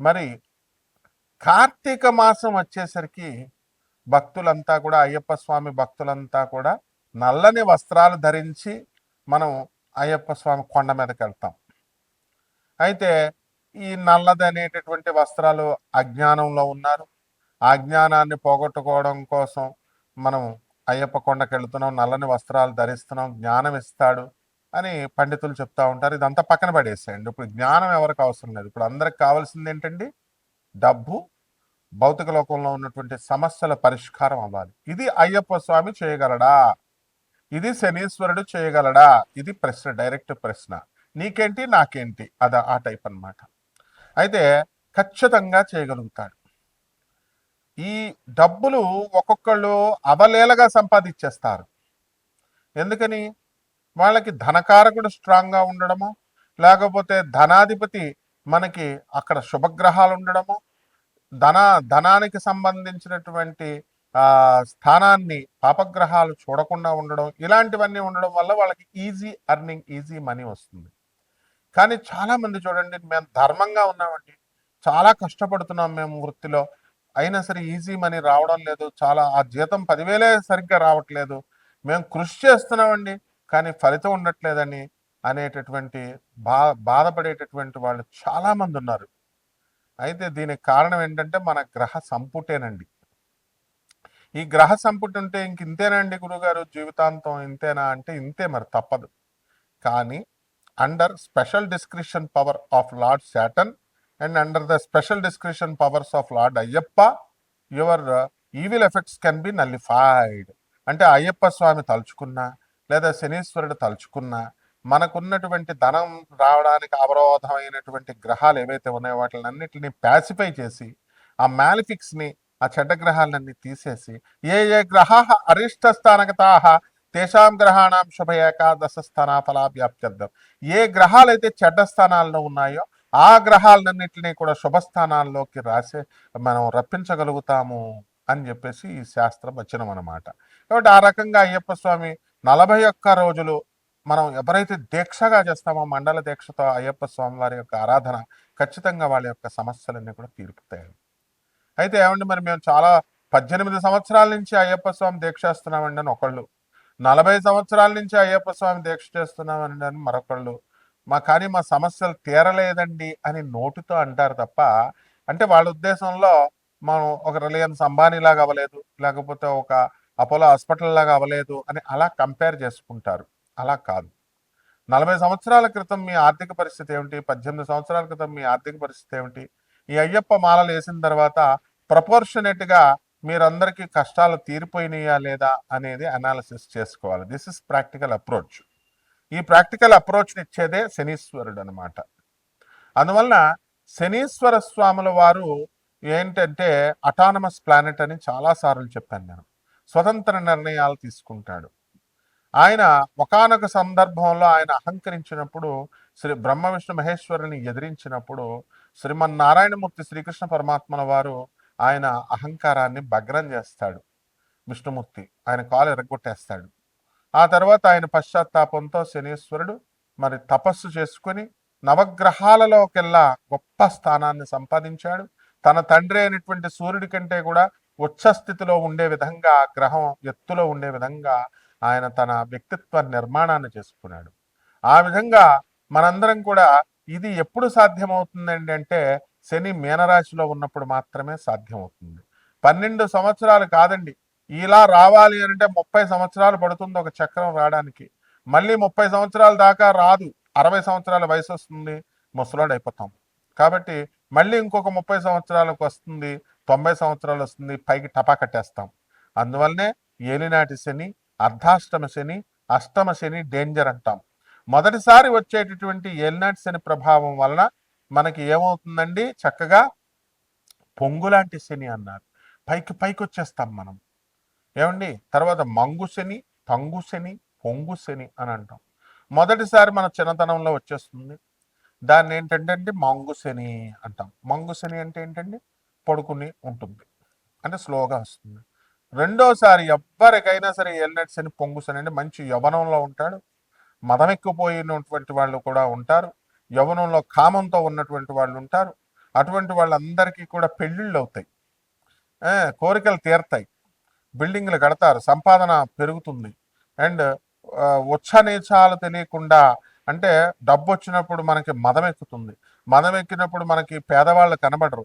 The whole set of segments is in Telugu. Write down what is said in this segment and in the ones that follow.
మరి కార్తీక మాసం వచ్చేసరికి భక్తులంతా కూడా అయ్యప్ప స్వామి భక్తులంతా కూడా నల్లని వస్త్రాలు ధరించి మనం అయ్యప్ప స్వామి కొండ మీదకి వెళ్తాం. అయితే ఈ నల్లది అనేటటువంటి వస్త్రాలు అజ్ఞానంలో ఉన్నారు. ఆ అజ్ఞానాన్ని పోగొట్టుకోవడం కోసం మనం అయ్యప్ప కొండకి వెళుతున్నాం నల్లని వస్త్రాలు ధరిస్తున్నాం జ్ఞానం ఇస్తాడు. అని పండితులు చెప్తా ఉంటారు. ఇదంతా పక్కన పడేసేయండి. ఇప్పుడు జ్ఞానం ఎవరికి అవసరం లేదు. ఇప్పుడు అందరికి కావాల్సింది ఏంటండి? డబ్బు భౌతిక లోకంలో ఉన్నటువంటి సమస్యల పరిష్కారం అవ్వాలి. ఇది అయ్యప్ప స్వామి చేయగలడా? ఇది శనీశ్వరుడు చేయగలడా? ఇది ప్రశ్న డైరెక్ట్ ప్రశ్న. నీకేంటి? నాకేంటి? అద ఆ టైప్ అన్నమాట. అయితే ఖచ్చితంగా చేయగలుగుతాడు. ఈ డబ్బులు ఒక్కొక్కళ్ళు అవలేలగా సంపాదించేస్తారు ఎందుకని? వాళ్ళకి ధనకారకుడు స్ట్రాంగ్గా ఉండడము లేకపోతే ధనాధిపతి మనకి అక్కడ శుభగ్రహాలు ఉండడము ధన ధనానికి సంబంధించినటువంటి స్థానాన్ని పాపగ్రహాలు చూడకుండా ఉండడం ఇలాంటివన్నీ ఉండడం వల్ల వాళ్ళకి ఈజీ అర్నింగ్ ఈజీ మనీ వస్తుంది. కానీ చాలామంది చూడండి మేము ధర్మంగా ఉన్నామండి. చాలా కష్టపడుతున్నాం మేము వృత్తిలో. అయినా సరే ఈజీ మనీ రావడం లేదు. చాలా ఆ జీతం పదివేలే సరిగ్గా రావట్లేదు. మేము కృషి చేస్తున్నామండి. కానీ ఫలితం ఉండట్లేదని అనేటటువంటి బా బాధపడేటటువంటి వాళ్ళు చాలామంది ఉన్నారు. అయితే దీనికి కారణం ఏంటంటే మన గ్రహ సంపుటేనండి. ఈ గ్రహ సంపుటి ఉంటే ఇంక ఇంతేనండి గురుగారు? జీవితాంతం ఇంతేనా అంటే ఇంతే మరి తప్పదు. కానీ under special description power of lord Satan and under the special description powers of lord Ayyappa your evil effects can be nullified అంటే అయ్యప్ప స్వామి తలుచుకున్నా లేదా శనీశ్వరుడు తలుచుకున్నా మనకున్నటువంటి ధనం రావడానికి అవరోధమైనటువంటి గ్రహాలు ఏవైతే ఉన్నాయో వాటిని అన్నిటిని ప్యాసిఫై చేసి ఆ మ్యాలిఫిక్స్ని ఆ చెడ్డ గ్రహాలన్నీ తీసేసి ఏ ఏ గ్రహా అరిష్ట స్థానగతాహ తేషాం గ్రహాణం శుభ ఏకాదశ స్థాన ఫలాభ్యాప్త్యర్థం ఏ గ్రహాలైతే చెడ్డ స్థానాల్లో ఉన్నాయో ఆ గ్రహాలన్నింటినీ కూడా శుభస్థానాల్లోకి రాసే మనం రప్పించగలుగుతాము అని చెప్పేసి ఈ శాస్త్రం వచనం అన్నమాట. కాబట్టి ఆ రకంగా అయ్యప్ప స్వామి నలభై ఒక్క రోజులు మనం ఎవరైతే దీక్షగా చేస్తామో మండల దీక్షతో అయ్యప్ప స్వామి వారి యొక్క ఆరాధన ఖచ్చితంగా వాళ్ళ యొక్క సమస్యలన్నీ కూడా తీరుపుతాయి అయితే ఏమండి మరి మేము చాలా పద్దెనిమిది సంవత్సరాల నుంచి అయ్యప్ప స్వామి దీక్ష చేస్తున్నామండి అని ఒకళ్ళు నలభై సంవత్సరాల నుంచి అయ్యప్ప స్వామి దీక్ష చేస్తున్నామండి అని మరొకళ్ళు మా కానీ మా సమస్యలు తీరలేదండి అని నోటితో అంటారు తప్ప అంటే వాళ్ళ ఉద్దేశంలో మనం ఒక రిలయన్స్ అంబానీ లాగా అవ్వలేదు లేకపోతే ఒక అపోలో హాస్పిటల్ లాగా అవ్వలేదు అని అలా కంపేర్ చేసుకుంటారు. అలా కాదు. నలభై సంవత్సరాల క్రితం మీ ఆర్థిక పరిస్థితి ఏమిటి? పద్దెనిమిది సంవత్సరాల క్రితం మీ ఆర్థిక పరిస్థితి ఏమిటి? ఈ అయ్యప్ప మాలలు వేసిన తర్వాత ప్రపోర్షనేట్గా మీరందరికీ కష్టాలు తీరిపోయినాయా లేదా అనేది అనాలిసిస్ చేసుకోవాలి. దిస్ ఇస్ ప్రాక్టికల్ అప్రోచ్ ఈ ప్రాక్టికల్ అప్రోచ్ని ఇచ్చేదే శనీశ్వరుడు అనమాట అందువలన శనీశ్వర స్వాముల వారు ఏంటంటే అటానమస్ ప్లానెట్ అని చాలా సార్లు చెప్పాను నేను. స్వతంత్ర నిర్ణయాలు తీసుకుంటాడు. ఆయన ఒకానొక సందర్భంలో ఆయన అహంకరించినప్పుడు శ్రీ బ్రహ్మ విష్ణు మహేశ్వరుని ఎదిరించినప్పుడు శ్రీమన్నారాయణమూర్తి శ్రీకృష్ణ పరమాత్మల వారు ఆయన అహంకారాన్ని భగ్నం చేస్తాడు. విష్ణుమూర్తి ఆయన కాలు ఎరగొట్టేస్తాడు. ఆ తర్వాత ఆయన పశ్చాత్తాపంతో శనీశ్వరుడు మరి తపస్సు చేసుకుని నవగ్రహాలలోకెల్లా గొప్ప స్థానాన్ని సంపాదించాడు. తన తండ్రి అయినటువంటి సూర్యుడి కంటే కూడా ఉచ్చస్థితిలో ఉండే విధంగా గ్రహం ఎత్తులో ఉండే విధంగా ఆయన తన వ్యక్తిత్వ నిర్మాణాన్ని చేసుకున్నాడు. ఆ విధంగా మనందరం కూడా ఇది ఎప్పుడు సాధ్యమవుతుందండి అంటే శని మీనరాశిలో ఉన్నప్పుడు మాత్రమే సాధ్యమవుతుంది. పన్నెండు సంవత్సరాలు కాదండి. ఇలా రావాలి అంటే ముప్పై సంవత్సరాలు పడుతుంది ఒక చక్రం రావడానికి. మళ్ళీ ముప్పై సంవత్సరాల దాకా రాదు. అరవై సంవత్సరాల వయసు వస్తుంది ముసలాడు అయిపోతాం కాబట్టి మళ్ళీ ఇంకొక ముప్పై సంవత్సరాలకు వస్తుంది తొంభై సంవత్సరాలు వస్తుంది పైకి టపా కట్టేస్తాం. అందువల్లనే ఏలినాటి శని అర్ధాష్టమ శని అష్టమ శని డేంజర్ అంటాం. మొదటిసారి వచ్చేటటువంటి ఏలినాటి శని ప్రభావం వలన మనకి ఏమవుతుందండి? చక్కగా పొంగులాంటి శని అన్నారు. పైకి పైకి వచ్చేస్తాం మనం. ఏమండి? తర్వాత మంగు శని తంగు శని పొంగు శని అని అంటాం. మొదటిసారి మన చిన్నతనంలో వచ్చేస్తుంది. దాన్ని ఏంటంటే అండి? మంగు శని అంటాం. మంగు శని అంటే ఏంటండి? పడుకుని ఉంటుంది. అంటే స్లోగా వస్తుంది. రెండోసారి ఎవ్వరికైనా సరే ఎల్నెట్ అని పొంగుస్ అని అంటే మంచి యవనంలో ఉంటాడు. మదమెక్కిపోయినటువంటి వాళ్ళు కూడా ఉంటారు. యవనంలో కామంతో ఉన్నటువంటి వాళ్ళు ఉంటారు. అటువంటి వాళ్ళందరికీ కూడా పెళ్ళిళ్ళు అవుతాయి. కోరికలు తీరతాయి. బిల్డింగ్లు కడతారు. సంపాదన పెరుగుతుంది. అండ్ ఉచ్చనీచాలు తెలియకుండా అంటే డబ్బు వచ్చినప్పుడు మనకి మదం ఎక్కుతుంది మదం ఎక్కినప్పుడు మనకి పేదవాళ్ళు కనబడరు.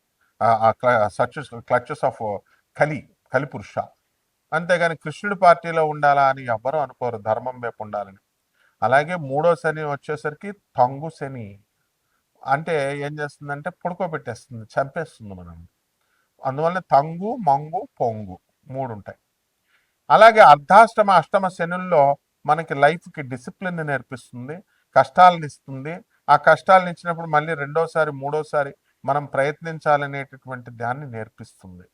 Clutches of Kali Kali Purusha అంతేగాని కృష్ణుడి పార్టీలో ఉండాలా అని ఎవ్వరూ అనుకోరు ధర్మం వైపు ఉండాలని. అలాగే మూడో శని వచ్చేసరికి తంగు శని. అంటే ఏం చేస్తుందంటే పడుకోబెట్టేస్తుంది చంపేస్తుంది మనం అందువల్ల తంగు మంగు పొంగు మూడు ఉంటాయి. అలాగే అర్ధాష్టమ అష్టమ శనుల్లో మనకి లైఫ్కి డిసిప్లిన్ నేర్పిస్తుంది కష్టాలను ఇస్తుంది. ఆ కష్టాలను ఇచ్చినప్పుడు మళ్ళీ రెండోసారి మూడోసారి మనం ప్రయత్నించాలనేటటువంటి దాన్ని నేర్పిస్తుంది.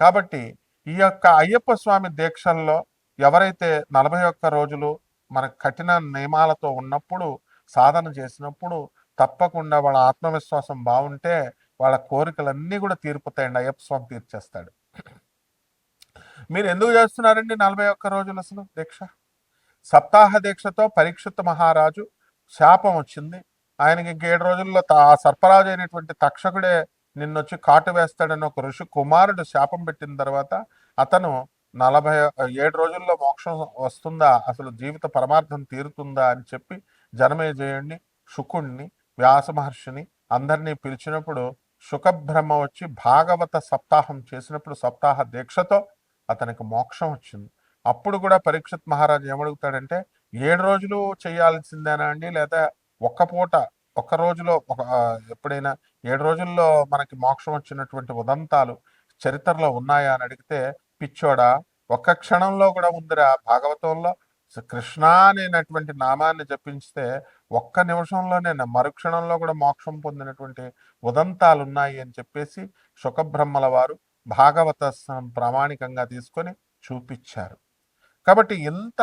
కాబట్టి ఈ యొక్క అయ్యప్ప స్వామి దీక్షల్లో ఎవరైతే నలభై ఒక్క రోజులు మన కఠిన నియమాలతో ఉన్నప్పుడు సాధన చేసినప్పుడు తప్పకుండా వాళ్ళ ఆత్మవిశ్వాసం బాగుంటే వాళ్ళ కోరికలన్నీ కూడా తీరిపోతాయండి. అయ్యప్ప స్వామి తీర్చేస్తాడు. మీరు ఎందుకు చేస్తున్నారండి నలభై ఒక్క రోజులు అసలు దీక్ష? సప్తాహ దీక్షతో పరీక్షిత మహారాజు శాపం వచ్చింది. ఆయనకి ఇంకేడు రోజుల్లో త- ఆ సర్పరాజు అయినటువంటి తక్షకుడే నిన్నొచ్చి కాటు వేస్తాడని ఒక ఋషి కుమారుడు శాపం పెట్టిన తర్వాత అతను నలభై ఏడు రోజుల్లో మోక్షం వస్తుందా? అసలు జీవిత పరమార్థం తీరుతుందా? అని చెప్పి జనమేజయుడిని శుకుణ్ణి వ్యాస మహర్షిని అందరినీ పిలిచినప్పుడు శుకబ్రహ్మ వచ్చి భాగవత సప్తాహం చేసినప్పుడు సప్తాహ దీక్షతో అతనికి మోక్షం వచ్చింది. అప్పుడు కూడా పరీక్షిత్ మహారాజు ఏమడుగుతాడంటే ఏడు రోజులు చేయాల్సిందేనా అండి? లేదా ఒక్క పూట ఒక్క రోజులో ఒక ఎప్పుడైనా ఏడు రోజుల్లో మనకి మోక్షం వచ్చినటువంటి ఉదంతాలు చరిత్రలో ఉన్నాయా అని అడిగితే పిచ్చోడా ఒక్క క్షణంలో కూడా ఉందిరా భాగవతంలో. కృష్ణ అనేటువంటి నామాన్ని జపించితే ఒక్క నిమిషంలోనే మరుక్షణంలో కూడా మోక్షం పొందినటువంటి ఉదంతాలు ఉన్నాయి అని చెప్పేసి శుకబ్రహ్మల వారు భాగవత ప్రామాణికంగా తీసుకొని చూపించారు. కాబట్టి ఇంత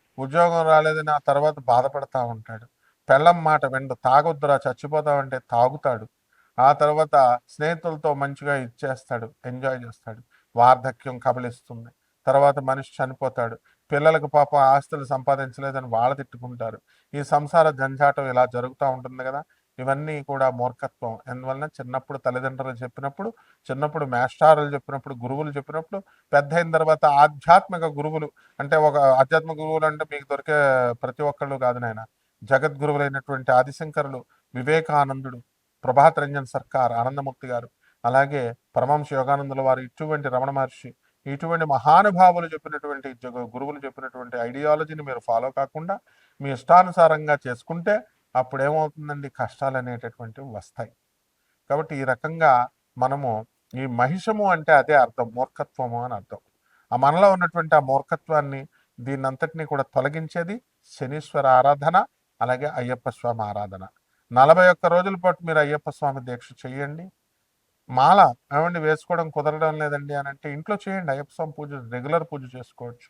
ఉద్యోగం రాలేదని ఆ తర్వాత బాధపడతా ఉంటాడు. పెళ్ళం మాట వెండు తాగొద్దురా చచ్చిపోతామంటే తాగుతాడు. ఆ తర్వాత స్నేహితులతో మంచిగా ఇచ్చేస్తాడు ఎంజాయ్ చేస్తాడు. వార్ధక్యం కబలిస్తుంది. తర్వాత మనిషి చనిపోతాడు. పిల్లలకు పాప ఆస్తులు సంపాదించలేదని వాళ్ళ తిట్టుకుంటారు. ఈ సంసార జంజాటం ఇలా జరుగుతూ ఉంటుంది కదా. ఇవన్నీ కూడా మూర్ఖత్వం. ఎందువలన చిన్నప్పుడు తల్లిదండ్రులు చెప్పినప్పుడు చిన్నప్పుడు మేష్టారులు చెప్పినప్పుడు గురువులు చెప్పినప్పుడు పెద్ద అయిన తర్వాత ఆధ్యాత్మిక గురువులు అంటే ఒక ఆధ్యాత్మిక గురువులు అంటే మీకు దొరికే ప్రతి ఒక్కళ్ళు కాదు నాయన. జగద్గురువులైనటువంటి ఆదిశంకరులు వివేకానందుడు ప్రభాత్ రంజన్ సర్కార్ ఆనందమూర్తి గారు. అలాగే పరమంశ యోగానందుల వారు ఇటువంటి రమణ మహర్షి ఇటువంటి మహానుభావులు చెప్పినటువంటి జగ- గురువులు చెప్పినటువంటి ఐడియాలజీని మీరు ఫాలో కాకుండా మీ ఇష్టానుసారంగా చేసుకుంటే అప్పుడు ఏమవుతుందండి కష్టాలు అనేటటువంటివి వస్తాయి. కాబట్టి ఈ రకంగా మనము ఈ మహిషము అంటే అదే అర్థం. మూర్ఖత్వము అని అర్థం. ఆ మనలో ఉన్నటువంటి ఆ మూర్ఖత్వాన్ని దీన్ని అంతటినీ కూడా తొలగించేది శనీశ్వర ఆరాధన అలాగే అయ్యప్ప స్వామి ఆరాధన. నలభై ఒక్క రోజుల పాటు మీరు అయ్యప్ప స్వామి దీక్ష చేయండి. మాల ఏమండి? వేసుకోవడం కుదరడం లేదండి అని అంటే ఇంట్లో చేయండి. అయ్యప్ప స్వామి పూజ రెగ్యులర్ పూజ చేసుకోవచ్చు.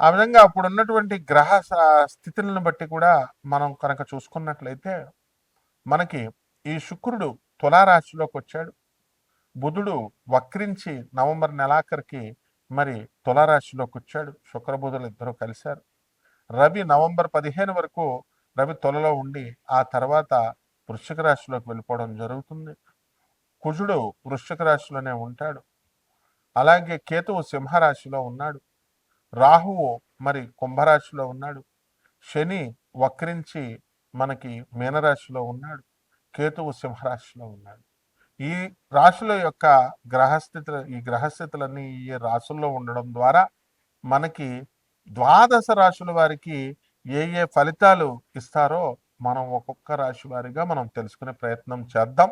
ఆ విధంగా అప్పుడు ఉన్నటువంటి గ్రహ స- స్థితులను బట్టి కూడా మనం కనుక చూసుకున్నట్లయితే మనకి ఈ శుక్రుడు తులారాశిలోకి వచ్చాడు. బుధుడు వక్రించి నవంబర్ నెలాఖరికి మరి తులారాశిలోకి వచ్చాడు. శుక్రబుధులు ఇద్దరు కలిశారు. రవి నవంబర్ పదిహేను వరకు రవి తులలో ఉండి ఆ తర్వాత వృశ్చిక రాశిలోకి వెళ్ళిపోవడం జరుగుతుంది. కుజుడు వృశ్చిక రాశిలోనే ఉంటాడు. అలాగే కేతువు సింహరాశిలో ఉన్నాడు. రాహువు మరి కుంభరాశిలో ఉన్నాడు. శని వక్రించి మనకి మీనరాశిలో ఉన్నాడు. కేతువు సింహరాశిలో ఉన్నాడు. ఈ రాశుల యొక్క గ్రహస్థితులు ఈ గ్రహస్థితులన్నీ ఈ రాశుల్లో ఉండడం ద్వారా మనకి ద్వాదశ రాశుల వారికి ఏ ఏ ఫలితాలు ఇస్తారో మనం ఒక్కొక్క రాశి వారిగా మనం తెలుసుకునే ప్రయత్నం చేద్దాం.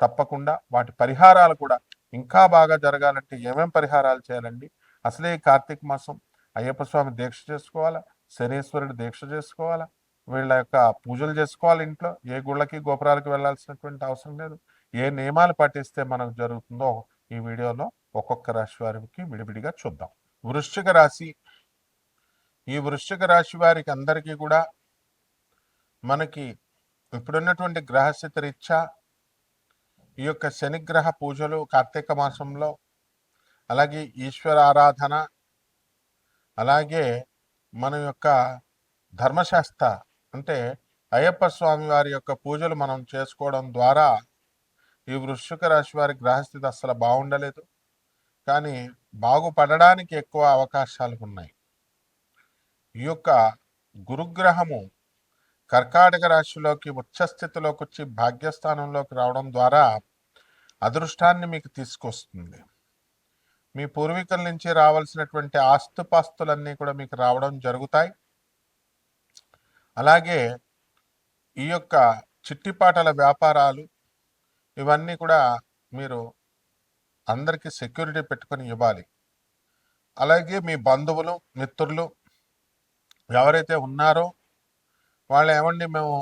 తప్పకుండా వాటి పరిహారాలు కూడా ఇంకా బాగా జరగాలంటే ఏమేం పరిహారాలు చేయాలండి? అసలే ఈ కార్తీక మాసం. అయ్యప్ప స్వామి దీక్ష చేసుకోవాలా? శనీశ్వరుడి దీక్ష చేసుకోవాలా? వీళ్ళ యొక్క పూజలు చేసుకోవాలి ఇంట్లో. ఏ గుళ్ళకి గోపురాలకి వెళ్ళాల్సినటువంటి అవసరం లేదు. ఏ నియమాలు పాటిస్తే మనకు జరుగుతుందో ఈ వీడియోలో ఒక్కొక్క రాశి వారికి విడివిడిగా చూద్దాం. వృశ్చిక రాశి. ఈ వృశ్చిక రాశి వారికి అందరికీ కూడా మనకి ఇప్పుడున్నటువంటి గ్రహస్థితి రీత్యా ఈ యొక్క శనిగ్రహ పూజలు కార్తీక మాసంలో అలాగే ఈశ్వర ఆరాధన అలాగే మన యొక్క ధర్మశాస్త్ర అంటే అయ్యప్ప స్వామి వారి యొక్క పూజలు మనం చేసుకోవడం ద్వారా ఈ వృశ్చిక రాశి వారి గ్రహస్థితి అస్సలు బాగుండలేదు. కానీ బాగుపడడానికి ఎక్కువ అవకాశాలు ఉన్నాయి. ఈ యొక్క గురుగ్రహము కర్కాటక రాశిలోకి ఉచ్చస్థితిలోకి వచ్చి భాగ్యస్థానంలోకి రావడం ద్వారా అదృష్టాన్ని మీకు తీసుకొస్తుంది. మీ పూర్వీకుల నుంచి రావాల్సినటువంటి ఆస్తుపాస్తులన్నీ కూడా మీకు రావడం జరుగుతాయి. అలాగే ఈ యొక్క చిట్టిపాటల వ్యాపారాలు ఇవన్నీ కూడా మీరు అందరికీ సెక్యూరిటీ పెట్టుకొని ఇవ్వాలి. అలాగే మీ బంధువులు మిత్రులు ఎవరైతే ఉన్నారో వాళ్ళు ఏమండి మేము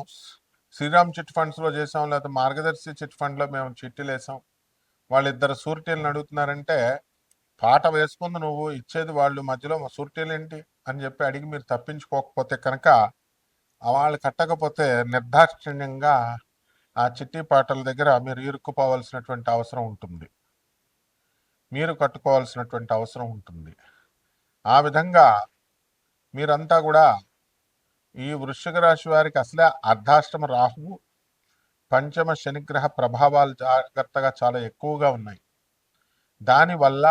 శ్రీరామ్ చిట్ ఫండ్స్లో చేసాం లేకపోతే మార్గదర్శి చిట్ ఫండ్లో మేము చిట్టీలు వేసాం వాళ్ళిద్దరు సూరిటీలను అడుగుతున్నారంటే పాట వేసుకుంది నువ్వు ఇచ్చేది వాళ్ళు మధ్యలో మా ఏంటి అని చెప్పి అడిగి మీరు తప్పించుకోకపోతే కనుక వాళ్ళు కట్టకపోతే నిర్దాక్షిణ్యంగా ఆ చిట్టి పాటల దగ్గర మీరు ఇరుక్కుపోవాల్సినటువంటి అవసరం ఉంటుంది. మీరు కట్టుకోవాల్సినటువంటి అవసరం ఉంటుంది. ఆ విధంగా మీరంతా కూడా ఈ వృశ్చిక రాశి వారికి అసలే అర్ధాష్టమ రాహువు పంచమ శనిగ్రహ ప్రభావాలు జాగ్రత్తగా చాలా ఎక్కువగా ఉన్నాయి. దానివల్ల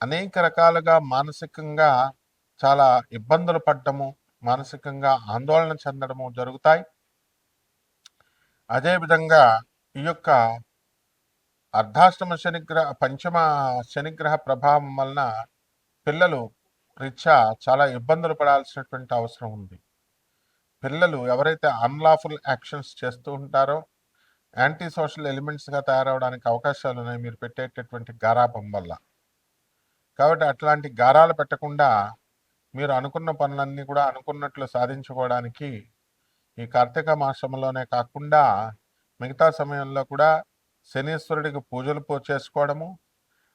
అనేక రకాలుగా మానసికంగా చాలా ఇబ్బందులు పడ్డము మానసికంగా ఆందోళన చెందడము జరుగుతాయి. అదేవిధంగా ఈ యొక్క అర్ధాష్టమ శనిగ్రహ పంచమ శనిగ్రహ ప్రభావం వలన పిల్లలు రీత్యా చాలా ఇబ్బందులు పడాల్సినటువంటి అవసరం ఉంది. పిల్లలు ఎవరైతే అన్లాఫుల్ యాక్షన్స్ చేస్తూ ఉంటారో యాంటీ సోషల్ ఎలిమెంట్స్గా తయారవడానికి అవకాశాలు ఉన్నాయి మీరు పెట్టేటటువంటి గారాపం వల్ల. కాబట్టి అట్లాంటి గారాలు పెట్టకుండా మీరు అనుకున్న పనులన్నీ కూడా అనుకున్నట్లు సాధించుకోవడానికి ఈ కార్తీక మాసంలోనే కాకుండా మిగతా సమయంలో కూడా శనీశ్వరుడికి పూజలు చేసుకోవడము.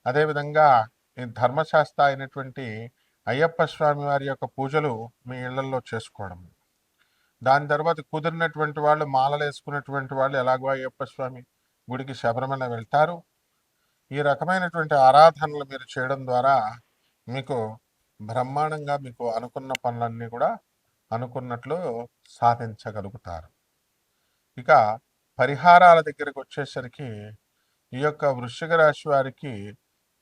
అదేవిధంగా ఈ ధర్మశాస్త్ర అయినటువంటి అయ్యప్ప స్వామి వారి యొక్క పూజలు మీ ఇళ్ళలో చేసుకోవడము. దాని తర్వాత కుదిరినటువంటి వాళ్ళు మాలలు వేసుకున్నటువంటి వాళ్ళు ఎలాగో అయ్యప్ప స్వామి గుడికి శబరిమల వెళ్తారు. ఈ రకమైనటువంటి ఆరాధనలు మీరు చేయడం ద్వారా మీకు బ్రహ్మాండంగా మీకు అనుకున్న పనులన్నీ కూడా అనుకున్నట్లు సాధించగలుగుతారు. ఇక పరిహారాల దగ్గరకు వచ్చేసరికి ఈ యొక్క వృశ్చిక రాశి వారికి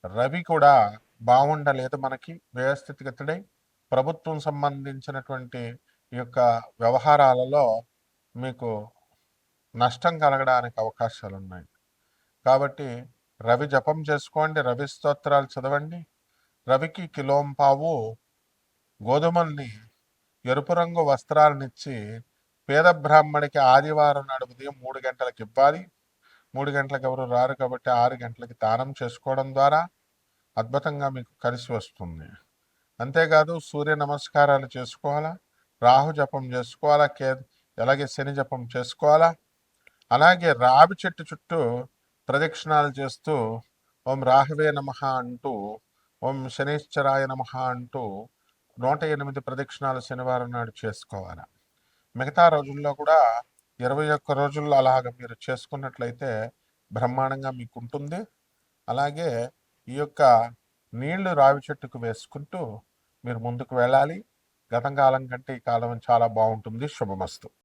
రవి కూడా బాగుండలేదు మనకి. వ్యవస్థితిగతుడై ప్రభుత్వం సంబంధించినటువంటి ఈ యొక్క వ్యవహారాలలో మీకు నష్టం కలగడానికి అవకాశాలు ఉన్నాయి కాబట్టి రవి జపం చేసుకోండి రవి స్తోత్రాలు చదవండి. రవికి కిలోంపావు గోధుమల్ని ఎరుపు రంగు వస్త్రాలనిచ్చి పేద బ్రాహ్మడికి ఆదివారం నాడు ఉదయం మూడు గంటలకు ఇవ్వాలి. మూడు గంటలకు ఎవరు రారు కాబట్టి ఆరు గంటలకి దానం చేసుకోవడం ద్వారా అద్భుతంగా మీకు కలిసి వస్తుంది. అంతేకాదు సూర్య నమస్కారాలు చేసుకోవాలా? రాహు జపం చేసుకోవాలా? కే అలాగే శని జపం చేసుకోవాలా? అలాగే రావి చెట్టు చుట్టూ ప్రదక్షిణాలు చేస్తూ ఓం రాహవే నమ అంటూ ఓం శనేశ్వరాయ నమ అంటూ నూట ఎనిమిది ప్రదక్షిణాలు శనివారం నాడు చేసుకోవాలి. మిగతా రోజుల్లో కూడా ఇరవై ఒక్క రోజుల్లో అలాగ మీరు చేసుకున్నట్లయితే బ్రహ్మాండంగా మీకు ఉంటుంది అలాగే ఈ యొక్క నీళ్ళు రావి చెట్టుకు వేసుకుంటూ మీరు ముందుకు వెళ్ళాలి. గతం కాలం కంటే ఈ కాలం చాలా బాగుంటుంది. శుభమస్తు.